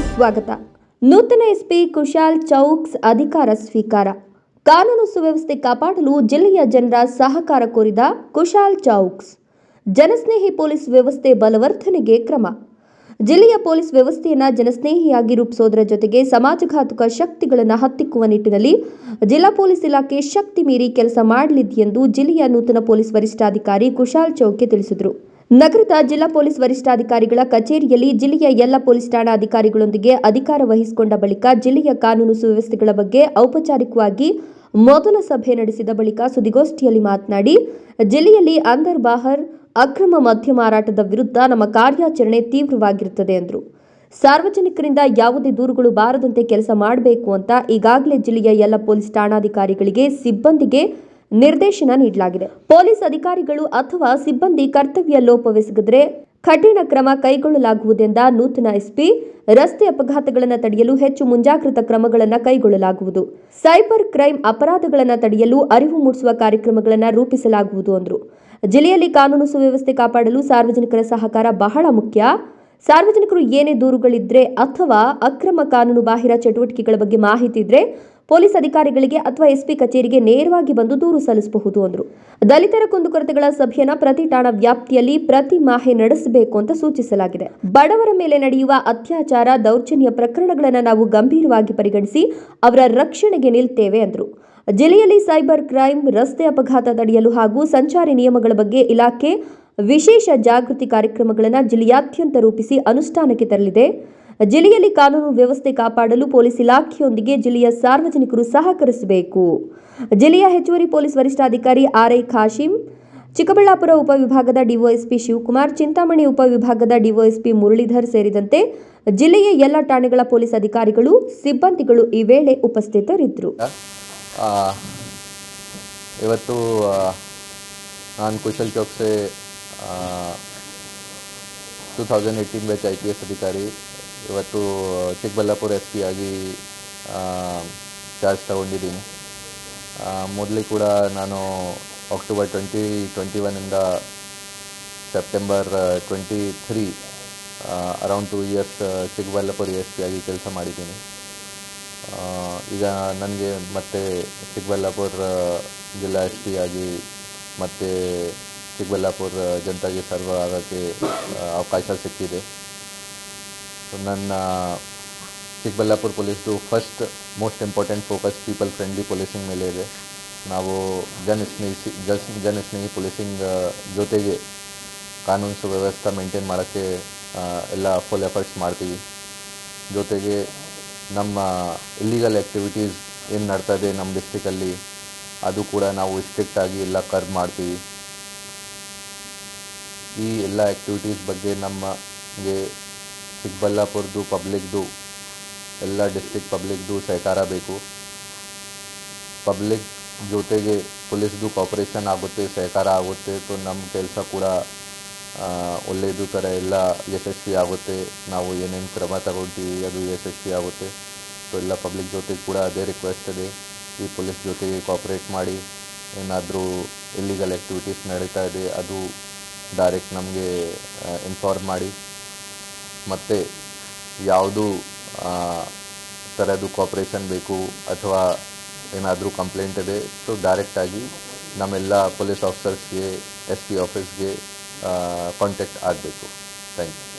ಸ್ವಾಗತ. ನೂತನ ಎಸ್ಪಿ ಕುಶಾಲ್ ಚೌಕ್ಸ್ ಅಧಿಕಾರ ಸ್ವೀಕಾರ. ಕಾನೂನು ಸುವ್ಯವಸ್ಥೆ ಕಾಪಾಡಲು ಜಿಲ್ಲೆಯ ಜನರ ಸಹಕಾರ ಕೋರಿದ ಕುಶಾಲ್ ಚೌಕ್ಸ್. ಜನಸ್ನೇಹಿ ಪೊಲೀಸ್ ವ್ಯವಸ್ಥೆ ಬಲವರ್ಧನೆಗೆ ಕ್ರಮ. ಜಿಲ್ಲೆಯ ಪೊಲೀಸ್ ವ್ಯವಸ್ಥೆಯನ್ನು ಜನಸ್ನೇಹಿಯಾಗಿ ರೂಪಿಸೋದರ ಜೊತೆಗೆ ಸಮಾಜಘಾತುಕ ಶಕ್ತಿಗಳನ್ನು ಹತ್ತಿಕ್ಕುವ ನಿಟ್ಟಿನಲ್ಲಿ ಜಿಲ್ಲಾ ಪೊಲೀಸ್ ಇಲಾಖೆ ಶಕ್ತಿ ಮೀರಿ ಕೆಲಸ ಮಾಡಲಿದೆ ಎಂದು ಜಿಲ್ಲೆಯ ನೂತನ ಪೊಲೀಸ್ ವರಿಷ್ಠಾಧಿಕಾರಿ ಕುಶಾಲ್ ಚೌಕೆ ತಿಳಿಸಿದರು. ನಗರದ ಜಿಲ್ಲಾ ಪೊಲೀಸ್ ವರಿಷ್ಠಾಧಿಕಾರಿಗಳ ಕಚೇರಿಯಲ್ಲಿ ಜಿಲ್ಲೆಯ ಎಲ್ಲ ಪೊಲೀಸ್ ಠಾಣಾ ಅಧಿಕಾರಿಗಳೊಂದಿಗೆ ಅಧಿಕಾರ ವಹಿಸಿಕೊಂಡ ಬಳಿಕ ಜಿಲ್ಲೆಯ ಕಾನೂನು ಸುವ್ಯವಸ್ಥೆಗಳ ಬಗ್ಗೆ ಔಪಚಾರಿಕವಾಗಿ ಮೊದಲ ಸಭೆ ನಡೆಸಿದ ಬಳಿಕ ಸುದ್ದಿಗೋಷ್ಠಿಯಲ್ಲಿ ಮಾತನಾಡಿ, ಜಿಲ್ಲೆಯಲ್ಲಿ ಅಂದರ್ ಬಾಹರ್ ಅಕ್ರಮ ಮದ್ಯ ಮಾರಾಟದ ವಿರುದ್ಧ ನಮ್ಮ ಕಾರ್ಯಾಚರಣೆ ತೀವ್ರವಾಗಿರುತ್ತದೆ ಎಂದರು. ಸಾರ್ವಜನಿಕರಿಂದ ಯಾವುದೇ ದೂರುಗಳು ಬಾರದಂತೆ ಕೆಲಸ ಮಾಡಬೇಕು ಅಂತ ಈಗಾಗಲೇ ಜಿಲ್ಲೆಯ ಎಲ್ಲ ಪೊಲೀಸ್ ಠಾಣಾಧಿಕಾರಿಗಳಿಗೆ ಸಿಬ್ಬಂದಿಗೆ ನಿರ್ದೇಶನ ನೀಡಲಾಗಿದೆ. ಪೊಲೀಸ್ ಅಧಿಕಾರಿಗಳು ಅಥವಾ ಸಿಬ್ಬಂದಿ ಕರ್ತವ್ಯ ಲೋಪವೆಸಗಿದ್ರೆ ಕಠಿಣ ಕ್ರಮ ಕೈಗೊಳ್ಳಲಾಗುವುದೆಂದ ನೂತನ ಎಸ್ಪಿ ರಸ್ತೆ ಅಪಘಾತಗಳನ್ನು ತಡೆಯಲು ಹೆಚ್ಚು ಮುಂಜಾಗ್ರತಾ ಕ್ರಮಗಳನ್ನು ಕೈಗೊಳ್ಳಲಾಗುವುದು. ಸೈಬರ್ ಕ್ರೈಮ್ ಅಪರಾಧಗಳನ್ನು ತಡೆಯಲು ಅರಿವು ಮೂಡಿಸುವ ಕಾರ್ಯಕ್ರಮಗಳನ್ನು ರೂಪಿಸಲಾಗುವುದು ಅಂದರು. ಜಿಲ್ಲೆಯಲ್ಲಿ ಕಾನೂನು ಸುವ್ಯವಸ್ಥೆ ಕಾಪಾಡಲು ಸಾರ್ವಜನಿಕರ ಸಹಕಾರ ಬಹಳ ಮುಖ್ಯ. ಸಾರ್ವಜನಿಕರು ಏನೇ ದೂರುಗಳಿದ್ರೆ ಅಥವಾ ಅಕ್ರಮ ಕಾನೂನು ಬಾಹಿರ ಚಟುವಟಿಕೆಗಳ ಬಗ್ಗೆ ಮಾಹಿತಿ ಇದ್ರೆ ಪೊಲೀಸ್ ಅಧಿಕಾರಿಗಳಿಗೆ ಅಥವಾ ಎಸ್ಪಿ ಕಚೇರಿಗೆ ನೇರವಾಗಿ ಬಂದು ದೂರು ಸಲ್ಲಿಸಬಹುದು ಅಂದರು. ದಲಿತರ ಕುಂದುಕೊರತೆಗಳ ಸಭೆಯನ್ನ ಪ್ರತಿ ಠಾಣಾ ವ್ಯಾಪ್ತಿಯಲ್ಲಿ ಪ್ರತಿ ಮಾಹೆ ನಡೆಸಬೇಕು ಅಂತ ಸೂಚಿಸಲಾಗಿದೆ. ಬಡವರ ಮೇಲೆ ನಡೆಯುವ ಅತ್ಯಾಚಾರ, ದೌರ್ಜನ್ಯ ಪ್ರಕರಣಗಳನ್ನು ನಾವು ಗಂಭೀರವಾಗಿ ಪರಿಗಣಿಸಿ ಅವರ ರಕ್ಷಣೆಗೆ ನಿಲ್ತೇವೆ ಎಂದರು ಜಿಲ್ಲೆಯಲ್ಲಿ ಸೈಬರ್ ಕ್ರೈಮ್, ರಸ್ತೆ ಅಪಘಾತ ತಡೆಯಲು ಹಾಗೂ ಸಂಚಾರಿ ನಿಯಮಗಳ ಬಗ್ಗೆ ಇಲಾಖೆ ವಿಶೇಷ ಜಾಗೃತಿ ಕಾರ್ಯಕ್ರಮಗಳನ್ನು ಜಿಲ್ಲೆಯಾದ್ಯಂತ ರೂಪಿಸಿ ಅನುಷ್ಠಾನಕ್ಕೆ ತರಲಿದೆ. ಜಿಲ್ಲೆಯಲ್ಲಿ ಕಾನೂನು ವ್ಯವಸ್ಥೆ ಕಾಪಾಡಲು ಪೊಲೀಸ್ ಇಲಾಖೆಯೊಂದಿಗೆ ಜಿಲ್ಲೆಯ ಸಾರ್ವಜನಿಕರು ಸಹಕರಿಸಬೇಕು. ಜಿಲ್ಲೆಯ ಹೆಚ್ಚುವರಿ ಪೊಲೀಸ್ ವರಿಷ್ಠಾಧಿಕಾರಿ ಆರ್ಐ ಖಾಶಿಂ, ಚಿಕ್ಕಬಳ್ಳಾಪುರ ಉಪವಿಭಾಗದ ಡಿವೈಎಸ್ಪಿ ಶಿವಕುಮಾರ್, ಚಿಂತಾಮಣಿ ಉಪವಿಭಾಗದ ಡಿವೈಎಸ್ಪಿ ಮುರಳೀಧರ್ ಸೇರಿದಂತೆ ಜಿಲ್ಲೆಯ ಎಲ್ಲ ಠಾಣೆಗಳ ಪೊಲೀಸ್ ಅಧಿಕಾರಿಗಳು, ಸಿಬ್ಬಂದಿಗಳು ಈ ವೇಳೆ ಉಪಸ್ಥಿತರಿದ್ದರು. ಇವತ್ತು ನಾನು Kushal Chowksey two thousand eighteen batch I P S ಅಧಿಕಾರಿ ಇವತ್ತು ಚಿಕ್ಕಬಳ್ಳಾಪುರ ಎಸ್ ಪಿ ಆಗಿ ಚಾರ್ಜ್ ತಗೊಂಡಿದ್ದೀನಿ. ಮೊದಲು ಕೂಡ ನಾನು October twenty twenty ಒನ್ನಿಂದ September twenty three around two years Chikkaballapura S P ಆಗಿ ಕೆಲಸ ಮಾಡಿದ್ದೀನಿ. ಈಗ ನನಗೆ ಮತ್ತೆ ಚಿಕ್ಕಬಳ್ಳಾಪುರ ಜಿಲ್ಲಾ ಎಸ್ ಪಿ ಆಗಿ ಮತ್ತೆ ಚಿಕ್ಕಬಳ್ಳಾಪುರ ಜನತೆಗೆ ಸರ್ವ್ ಆಗೋಕ್ಕೆ ಅವಕಾಶ ಸಿಕ್ಕಿದೆ. ಸೊ ನನ್ನ Chikkaballapur ಪೊಲೀಸ್ದು first most important focus people friendly policing ಮೇಲೆ ಇದೆ ನಾವು ಜನಸ್ನೇಹಿ ಜಸ್ ಜನಸ್ನೇಹಿ ಪೊಲೀಸಿಂಗ್ ಜೊತೆಗೆ ಕಾನೂನು ಸುವ್ಯವಸ್ಥೆ ಮೇಂಟೈನ್ ಮಾಡೋಕ್ಕೆ ಎಲ್ಲ ಫುಲ್ ಎಫರ್ಟ್ಸ್ ಮಾಡ್ತೀವಿ ಜೊತೆಗೆ ನಮ್ಮ ಇಲ್ಲಿಗಲ್ ಆ್ಯಕ್ಟಿವಿಟೀಸ್ ಏನು ಇದೆ ನಮ್ಮ ಡಿಸ್ಟಿಕಲ್ಲಿ ಅದು ಕೂಡ ನಾವು ಸ್ಟ್ರಿಕ್ಟಾಗಿ ಎಲ್ಲ ಕರ್ವ್ ಮಾಡ್ತೀವಿ ಈ ಎಲ್ಲ ಆ್ಯಕ್ಟಿವಿಟೀಸ್ ಬಗ್ಗೆ ನಮಗೆ ಚಿಕ್ಕಬಳ್ಳಾಪುರದ್ದು ಪಬ್ಲಿಕ್ದು, ಎಲ್ಲ ಡಿಸ್ಟಿಕ್ ಪಬ್ಲಿಕ್ದು ಸಹಕಾರ ಬೇಕು. ಪಬ್ಲಿಕ್ ಜೊತೆಗೆ ಪೊಲೀಸ್ದು ಕಾಪ್ರೇಷನ್ ಆಗುತ್ತೆ, ಸಹಕಾರ ಆಗುತ್ತೆ ಸೊ ನಮ್ಮ ಕೆಲಸ ಕೂಡ ಒಳ್ಳೆಯದು ಥರ ಎಲ್ಲ ಯಶಸ್ವಿ ಆಗುತ್ತೆ. ನಾವು ಏನೇನು ಕ್ರಮ ತಗೊಳ್ತೀವಿ ಅದು ಯಶಸ್ವಿ ಆಗುತ್ತೆ. ಸೊ ಎಲ್ಲ ಪಬ್ಲಿಕ್ ಜೊತೆ ಕೂಡ ಅದೇ ರಿಕ್ವೆಸ್ಟ್ ಇದೆ. ಈ ಪೊಲೀಸ್ ಜೊತೆಗೆ ಕಾಪ್ರೇಟ್ ಮಾಡಿ, ಏನಾದರೂ ಇಲ್ಲಿಗಲ್ ಆ್ಯಕ್ಟಿವಿಟೀಸ್ ನಡೀತಾ ಇದೆ, ಅದು ಡೈರೆಕ್ಟ್ ನಮಗೆ ಇನ್ಫಾರ್ಮ್ ಮಾಡಿ. ಮತ್ತು ಯಾವುದು ಥರದ್ದು ಕಾಪ್ರೇಷನ್ ಬೇಕು ಅಥವಾ ಏನಾದರೂ ಕಂಪ್ಲೇಂಟ್ ಇದೆ ಸೊ ಡೈರೆಕ್ಟಾಗಿ ನಮ್ಮೆಲ್ಲ ಪೊಲೀಸ್ ಆಫೀಸರ್ಸ್ಗೆ ಎಸ್ ಪಿ ಆಫೀಸ್ಗೆ ಕಾಂಟ್ಯಾಕ್ಟ್ ಆಗಬೇಕು. Thank you